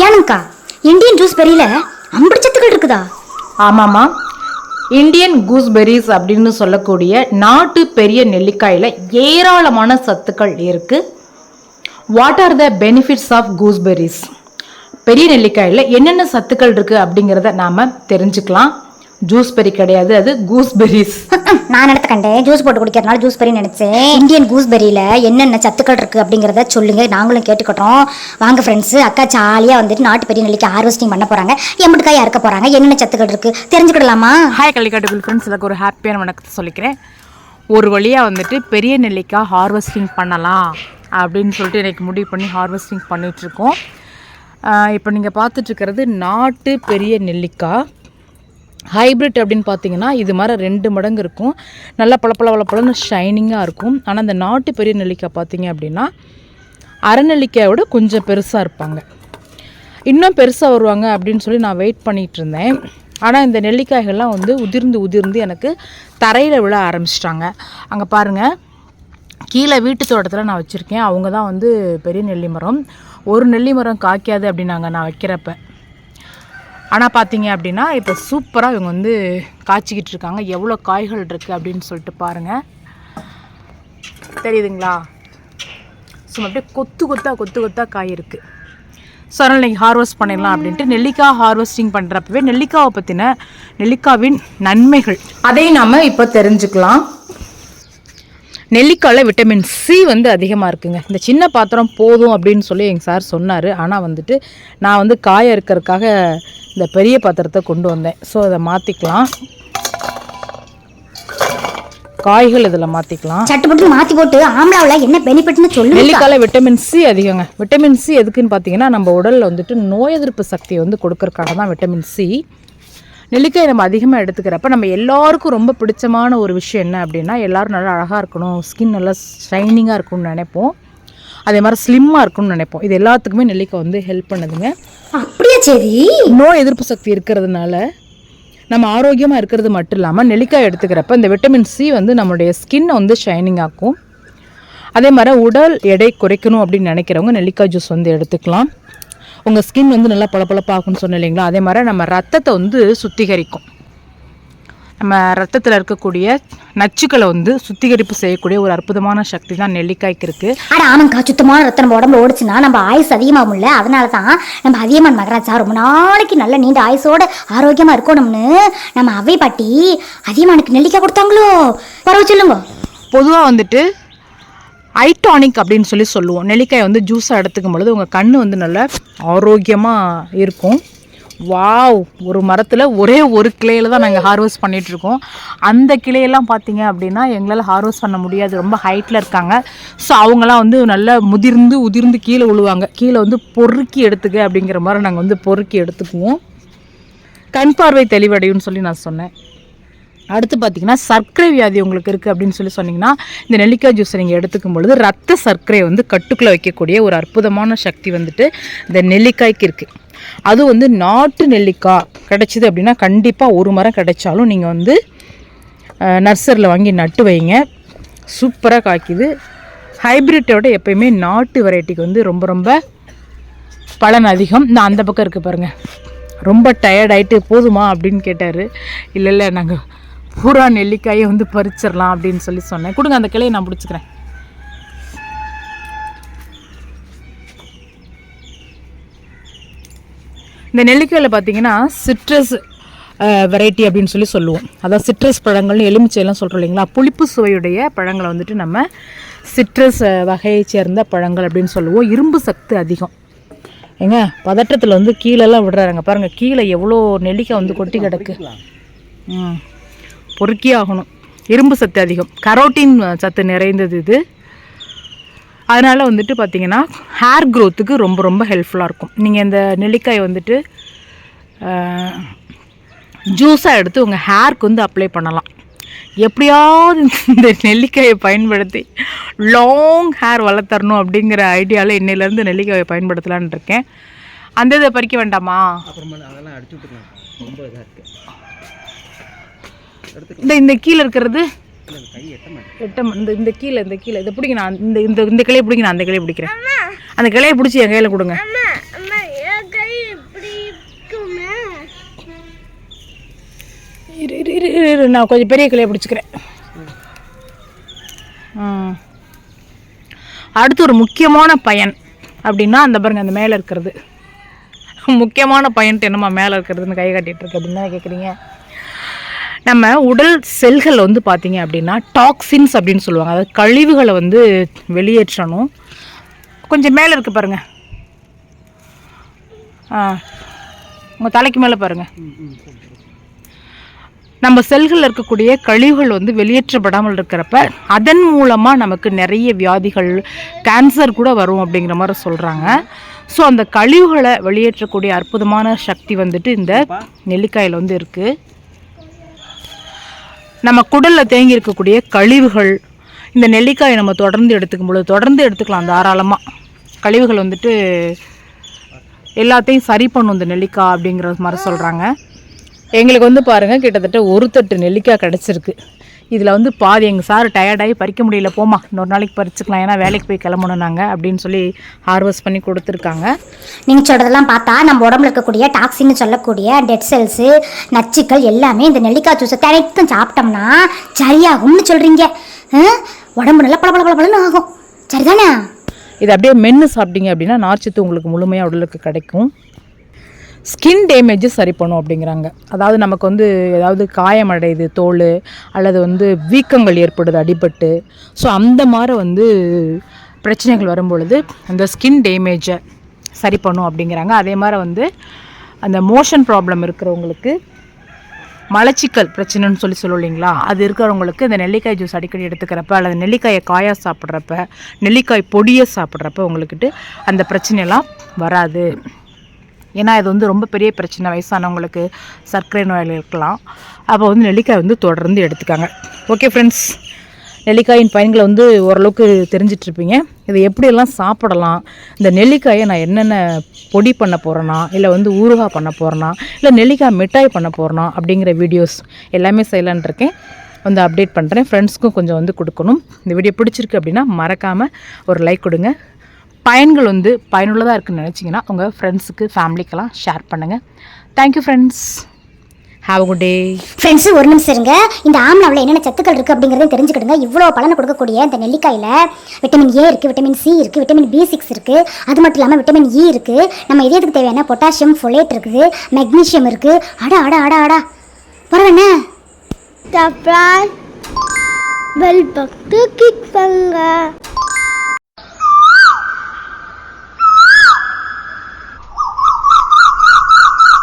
ஏனுங்கக்கா Indian ஜூஸ்பெரியில் அம்பிடிச்சத்துக்கள் இருக்குதா? ஆமாம்மா. Indian gooseberries அப்படின்னு சொல்லக்கூடிய நாட்டு பெரிய நெல்லிக்காயில் ஏராளமான சத்துக்கள் இருக்குது what are the benefits of gooseberries பெரிய நெல்லிக்காயில் என்னென்ன சத்துக்கள் இருக்குது அப்படிங்கிறத நாம் தெரிஞ்சுக்கலாம். ஜூஸ் பெரி கிடையாது அது கூஸ்பெரிஸ் நான் எடுத்து கண்டேன் ஜூஸ் போட்டு குடிக்கிறதுனால ஜூஸ் பெரி நினைச்சேன். இந்தியன் கூஸ்பெரியில என்னென்ன சத்துக்கள் இருக்கு அப்படிங்கறத சொல்லுங்க நாங்களும் கேட்டுக்கிட்டோம். வாங்க ஃப்ரெண்ட்ஸ் அக்கா ஜாலியா வந்துட்டு நாட்டு பெரிய நெல்லிக்காய் ஹார்வெஸ்டிங் பண்ண போறாங்க. எம்பிட்டுக்காய் அறுக்க போறாங்க என்னென்ன சத்துக்கள் இருக்கு தெரிஞ்சுக்கிடலாமா? ஹாய் கள்ளிக்காட்டுக்குள் ஃப்ரெண்ட்ஸ் எனக்கு ஒரு ஹாப்பியான வணக்கத்தை சொல்லிக்கிறேன். ஒரு வழியாக வந்துட்டு பெரிய நெல்லிக்காய் ஹார்வெஸ்டிங் பண்ணலாம் அப்படின்னு சொல்லிட்டு எனக்கு முடிவு பண்ணி ஹார்வெஸ்டிங் பண்ணிகிட்ருக்கோம் இப்போ நீங்கள் பார்த்துட்ருக்கிறது நாட்டு பெரிய நெல்லிக்காய். ஹைப்ரிட் அப்படின்னு பார்த்தீங்கன்னா இது மாதிரி ரெண்டு மடங்கு இருக்கும். நல்லா பளபள பளபளன்னு ஷைனிங்காக இருக்கும். ஆனால் இந்த நாட்டு பெரிய நெல்லிக்காய் பார்த்தீங்க அப்படின்னா அரைநெல்லிக்காயோட கொஞ்சம் பெருசாக இருப்பாங்க. இன்னும் பெருசாக வருவாங்க அப்படின்னு சொல்லி நான் வெயிட் பண்ணிகிட்டு இருந்தேன். ஆனால் இந்த நெல்லிக்காய்கள்லாம் வந்து உதிர்ந்து உதிர்ந்து எனக்கு தரையில் விழ ஆரம்பிச்சிட்டாங்க. அங்கே பாருங்கள் கீழே வீட்டு தோட்டத்தில் நான் வச்சுருக்கேன். அவங்க தான் வந்து பெரிய நெல்லி மரம் ஒரு நெல்லி மரம் காய்க்காது அப்படின்னாங்க நான் வைக்கிறப்ப. ஆனால் பார்த்தீங்க அப்படின்னா இப்போ சூப்பராக இவங்க வந்து காய்ச்சிக்கிட்டு இருக்காங்க. எவ்வளோ காய்கள் இருக்குது அப்படின்னு சொல்லிட்டு பாருங்கள் தெரியுதுங்களா? சும்மா அப்படியே கொத்து கொத்தாக கொத்து கொத்தாக காய் இருக்குது ஸோ அதனால் நீங்கள் ஹார்வெஸ்ட் பண்ணிடலாம் அப்படின்ட்டு நெல்லிக்காய் ஹார்வெஸ்டிங் பண்ணுறப்பவே நெல்லிக்காவை பற்றின நெல்லிக்காவின் நன்மைகள். அதையும் நாம் இப்போ தெரிஞ்சுக்கலாம். நெல்லிக்காயில் விட்டமின் சி வந்து அதிகமாக இருக்குங்க. இந்த சின்ன பாத்திரம் போதும் அப்படின்னு சொல்லி எங்கள் சார் சொன்னார். ஆனால் வந்துட்டு நான் வந்து காய இருக்கிறதுக்காக இந்த பெரிய பாத்திரத்தை கொண்டு வந்தேன். ஸோ அதை மாற்றிக்கலாம் காய்கள் இதில் மாற்றிக்கலாம் சட்டுப்பட்டு மாத்தி போட்டு ஆம்லாவுல என்ன பெனிஃபிட்னு சொல்லு நெல்லிக்காயில் விட்டமின் சி அதிகங்க. விட்டமின் சி எதுக்குன்னு பார்த்தீங்கன்னா நம்ம உடலில் வந்துட்டு நோய் எதிர்ப்பு சக்தியை வந்து கொடுக்கறதுக்காக தான் விட்டமின் சி நெல்லிக்காய் நம்ம அதிகமாக எடுத்துக்கிறப்ப நம்ம எல்லாருக்கும் ரொம்ப பிடிச்சமான ஒரு விஷயம் என்ன அப்படின்னா எல்லாரும் நல்லா அழகாக இருக்கணும் ஸ்கின் நல்லா ஷைனிங்காக இருக்கணும்னு நினைப்போம். அதே மாதிரி ஸ்லிம்மாக இருக்கணும்னு நினைப்போம். இது எல்லாத்துக்குமே நெல்லிக்காய் வந்து ஹெல்ப் பண்ணுதுங்க. அப்படியே சரி நோய் எதிர்ப்பு சக்தி இருக்கிறதுனால நம்ம ஆரோக்கியமாக இருக்கிறது மட்டும் இல்லாமல் நெல்லிக்காய் எடுத்துக்கிறப்ப இந்த விட்டமின் சி வந்து நம்மளுடைய ஸ்கின்னை வந்து ஷைனிங் ஆக்கும். அதே மாதிரி உடல் எடை குறைக்கணும் அப்படின்னு நினைக்கிறவங்க நெல்லிக்காய் ஜூஸ் வந்து எடுத்துக்கலாம். உங்கள் ஸ்கின் வந்து நல்லா பளபளப்பாகும்னு சொன்னேன் இல்லைங்களா? அதே மாதிரி நம்ம ரத்தத்தை வந்து சுத்திகரிக்கும். நம்ம ரத்தத்தில் இருக்கக்கூடிய நச்சுக்களை வந்து சுத்திகரிப்பு செய்யக்கூடிய ஒரு அற்புதமான சக்தி தான் நெல்லிக்காய்க்கு இருக்குது ஆனா ஆமாங்கக்கா சுத்தமான ரத்தம் நம்ம உடம்புல ஓடிச்சுன்னா நம்ம ஆயுஸ் அதிகமாகும்ல அதனால தான் நம்ம அதியமான் மகராஜா ரொம்ப நாளைக்கு நல்ல நீண்ட ஆயுசோட ஆரோக்கியமா இருக்கணும்னு நம்ம அவை பாட்டி அதியமானுக்கு நெல்லிக்காய் கொடுத்தாங்களோ? பரவ சொல்லுங்க. பொதுவாக வந்துட்டு ஐட்டானிக் அப்படின்னு சொல்லி சொல்லுவோம். நெல்லிக்காய் வந்து ஜூஸாக எடுத்துக்கும் பொழுது உங்கள் கண் வந்து நல்லா ஆரோக்கியமாக இருக்கும். வாவ் ஒரு மரத்தில் ஒரே ஒரு கிளையில் தான் நாங்கள் ஹார்வெஸ்ட் பண்ணிகிட்ருக்கோம் அந்த கிளையெல்லாம் பார்த்தீங்க அப்படின்னா எங்களால் ஹார்வெஸ்ட் பண்ண முடியாது. ரொம்ப ஹைட்டில் இருக்காங்க. ஸோ அவங்களாம் வந்து நல்லா முதிர்ந்து உதிர்ந்து கீழே விழுவாங்க கீழே வந்து பொறுக்கி எடுத்துக்க அப்படிங்கிற மாதிரி நாங்கள் வந்து பொறுக்கி எடுத்துக்குவோம். கண் பார்வை தெளிவடையும்னு சொல்லி நான் சொன்னேன். அடுத்து பார்த்தீங்கன்னா சர்க்கரை வியாதி உங்களுக்கு இருக்குது அப்படின்னு சொல்லி சொன்னீங்கன்னா இந்த நெல்லிக்காய் ஜூஸை நீங்கள் எடுத்துக்கும் பொழுது ரத்த சர்க்கரையை வந்து கட்டுக்குள்ளே வைக்கக்கூடிய ஒரு அற்புதமான சக்தி வந்துட்டு இந்த நெல்லிக்காய்க்கு இருக்குது அது வந்து நாட்டு நெல்லிக்காய் கிடைச்சிது அப்படின்னா கண்டிப்பாக ஒரு மரம் கிடைச்சாலும் நீங்கள் வந்து நர்சரியில் வாங்கி நட்டு வைங்க. சூப்பராக காய்க்குது. ஹைப்ரிட்டோட எப்பயுமே நாட்டு வெரைட்டிக்கு வந்து ரொம்ப ரொம்ப பலன் அதிகம். நான் அந்த பக்கம் இருக்குது பாருங்கள் ரொம்ப டயர்டாயிட்டு போதுமா அப்படின்னு கேட்டார். இல்லை இல்லை நாங்கள் பூரா நெல்லிக்காயை வந்து பறிச்சிடலாம் அப்படின்னு சொல்லி சொன்னேன். கொடுங்க அந்த கிளையை நான் பிடிச்சிக்கிறேன். இந்த நெல்லிக்காயில் பார்த்தீங்கன்னா சிட்ரஸ் வெரைட்டி அப்படின்னு சொல்லி சொல்லுவோம். அதாவது சிட்ரஸ் பழங்கள்னு எலுமிச்சையெல்லாம் சொல்கிறோம் இல்லைங்களா? புளிப்பு சுவையுடைய பழங்களை வந்துட்டு நம்ம சிட்ரஸ் வகையை சேர்ந்த பழங்கள் அப்படின்னு சொல்லுவோம். இரும்பு சக்தி அதிகம். ஏங்க பதட்டத்தில் வந்து கீழெல்லாம் விடுறாருங்க. பாருங்கள் கீழே எவ்வளோ நெல்லிக்காய் வந்து கொட்டி கிடக்கு. ம். பொறுக்கி ஆகணும் இரும்பு சத்து அதிகம். கரோட்டின் சத்து நிறைந்தது இது. அதனால் வந்துட்டு பார்த்தீங்கன்னா ஹேர் க்ரோத்துக்கு ரொம்ப ரொம்ப ஹெல்ப்ஃபுல்லாக இருக்கும். நீங்கள் இந்த நெல்லிக்காய் வந்துட்டு ஜூஸாக எடுத்து உங்கள் ஹேர்க்கு வந்து அப்ளை பண்ணலாம். எப்படியாவது இந்த நெல்லிக்காயை பயன்படுத்தி லாங் ஹேர் வளர்த்தரணும் அப்படிங்கிற ஐடியாவில் இன்னிலேருந்து நெல்லிக்காயை பயன்படுத்தலான் இருக்கேன். அந்த இதை பறிக்க வேண்டாமா? அதெல்லாம் அடிச்சு ரொம்ப இதாக இருக்குது இந்த இந்த கீழே இருக்கிறது இல்லை அந்த கை எட்ட மாட்டேன் எட்ட இந்த இந்த கீழே இந்த கீழே. இதை பிடிங்க நான் இந்த இந்த இந்த கிளையை பிடிங்க நான் அந்த கிளையை பிடிக்கிறேன். அந்த கிளையை பிடிச்சி என் கையில் கொடுங்க. நான் கொஞ்சம் பெரிய கிளையை பிடிச்சிக்கிறேன். அடுத்து ஒரு முக்கியமான பயன் அப்படின்னா அந்த பாருங்க அந்த மேலே இருக்கிறது. முக்கியமான பயன்ட்டு என்னம்மா மேலே இருக்கிறதுன்னு கை காட்டிட்டு இருக்கு அப்படின்னு கேட்குறீங்க நம்ம உடல் செல்கள் வந்து பார்த்தீங்க அப்படின்னா டாக்ஸின்ஸ் அப்படின்னு சொல்லுவாங்க. அதாவது கழிவுகளை வந்து வெளியேற்றணும். கொஞ்சம் மேலே இருக்கு பாருங்க. ஆ உங்கள் தலைக்கு மேலே பாருங்க. நம்ம செல்களில் இருக்கக்கூடிய கழிவுகள் வந்து வெளியேற்றப்படாமல் இருக்கிறப்ப அதன் மூலமாக நமக்கு நிறைய வியாதிகள் கேன்சர் கூட வரும் அப்படிங்கிற மாதிரி சொல்கிறாங்க ஸோ அந்த கழிவுகளை வெளியேற்றக்கூடிய அற்புதமான சக்தி வந்துட்டு இந்த நெல்லிக்காயில் வந்து இருக்குது நம்ம குடலில் தேங்கி இருக்கக்கூடிய கழிவுகள் இந்த நெல்லிக்காயை நம்ம தொடர்ந்து எடுத்துக்கும் பொழுது தொடர்ந்து எடுத்துக்கலாம் தாராளமாக கழிவுகள் வந்துட்டு எல்லாத்தையும் சரி பண்ணும் இந்த நெல்லிக்காய் அப்படிங்கிற மாதிரி சொல்கிறாங்க எங்களுக்கு வந்து பாருங்கள் கிட்டத்தட்ட ஒரு தட்டு நெல்லிக்காய் கிடச்சிருக்கு. இதில் வந்து பாதி எங்கள் சார் டயர்டாகி பறிக்க முடியல போமா இன்னொரு நாளைக்கு பறிச்சுக்கலாம் ஏன்னா வேலைக்கு போய் கிளம்பணும் நாங்கள் அப்படின்னு சொல்லி ஹார்வெஸ்ட் பண்ணி கொடுத்துருக்காங்க. நீங்கள் சொல்கிறதெல்லாம் பார்த்தா நம்ம உடம்புல இருக்கக்கூடிய டாக்ஸின்னு சொல்லக்கூடிய டெட் செல்ஸு நச்சுக்கள் எல்லாமே இந்த நெல்லிக்காய் ஜூஸை தினைக்கும் சாப்பிட்டோம்னா சரியாகும்னு சொல்கிறீங்க உடம்பு நல்லா பளபள பளபளன்னு ஆகும். சரிதானே? இது அப்படியே மென்று சாப்பிட்டீங்க அப்படின்னா நார்ச்சத்து உங்களுக்கு முழுமையாக உடலுக்கு கிடைக்கும். ஸ்கின் டேமேஜை சரி பண்ணும் அப்படிங்கிறாங்க. அதாவது நமக்கு வந்து ஏதாவது காயம் அடையுது தோல் அல்லது வந்து வீக்கங்கள் ஏற்படுது அடிபட்டு. ஸோ அந்த மாதிரி வந்து பிரச்சனைகள் வரும்பொழுது அந்த ஸ்கின் டேமேஜை சரி பண்ணும் அப்படிங்கிறாங்க. அதே மாதிரி வந்து அந்த மோஷன் ப்ராப்ளம் இருக்கிறவங்களுக்கு மலச்சிக்கல் பிரச்சனைன்னு சொல்லி சொல்லுவோம் இல்லைங்களா? அது இருக்கிறவங்களுக்கு இந்த நெல்லிக்காய் ஜூஸ் அடிக்கடி எடுத்துக்கிறப்ப அல்லது நெல்லிக்காயை காயாக சாப்பிட்றப்ப நெல்லிக்காய் பொடியை சாப்பிட்றப்ப உங்களுக்கிட்ட அந்த பிரச்சனையெல்லாம் வராது. ஏன்னா இது வந்து ரொம்ப பெரிய பிரச்சனை. வயசானவங்களுக்கு சர்க்கரை நோயில் இருக்கலாம். அப்போ வந்து நெல்லிக்காய் வந்து தொடர்ந்து எடுத்துக்காங்க. ஓகே ஃப்ரெண்ட்ஸ் நெல்லிக்காயின் பயன்களை வந்து ஓரளவுக்கு தெரிஞ்சிட்ருப்பீங்க இதை எப்படியெல்லாம் சாப்பிடலாம்? இந்த நெல்லிக்காயை நான் என்னென்ன பொடி பண்ண போகிறேனா இல்லை வந்து ஊறுகாய் பண்ண போகிறேனா இல்லை நெல்லிக்காய் மிட்டாய் பண்ண போகிறேன்னா அப்படிங்கிற வீடியோஸ் எல்லாமே செய்யலான்னு இருக்கேன். வந்து அப்டேட் பண்ணுறேன் ஃப்ரெண்ட்ஸ்க்கும் கொஞ்சம் வந்து கொடுக்கணும். இந்த வீடியோ பிடிச்சிருக்கு அப்படின்னா மறக்காமல் ஒரு லைக் கொடுங்க. பயன்கள் வந்து பயனுள்ளதாக இருக்குன்னு நினச்சிங்கன்னா உங்கள் ஃப்ரெண்ட்ஸுக்கு ஃபேமிலிக்கெல்லாம் ஷேர் பண்ணுங்கள் thank you friends have good day friends ஒரு நிமிஷம் இருங்க. இந்த ஆம்லாவில் என்னென்ன சத்துக்கள் இருக்குது அப்படிங்கிறதையும் தெரிஞ்சுக்கிடுங்க. இவ்வளோ பலனை கொடுக்கக்கூடிய இந்த நெல்லிக்காயில் விட்டமின் ஏ இருக்குது விட்டமின் சி இருக்குது விட்டமின் பி சிக்ஸ் இருக்குது அது மட்டும் இல்லாமல் விட்டமின் இ இருக்குது நம்ம இதயத்துக்கு தேவையான பொட்டாசியம் ஃபோலேட் இருக்குது மெக்னீஷியம் இருக்குது அடா அடா அடா அடா. பரவாயில்ல Subscribe. Bell button click பண்ணுங்க.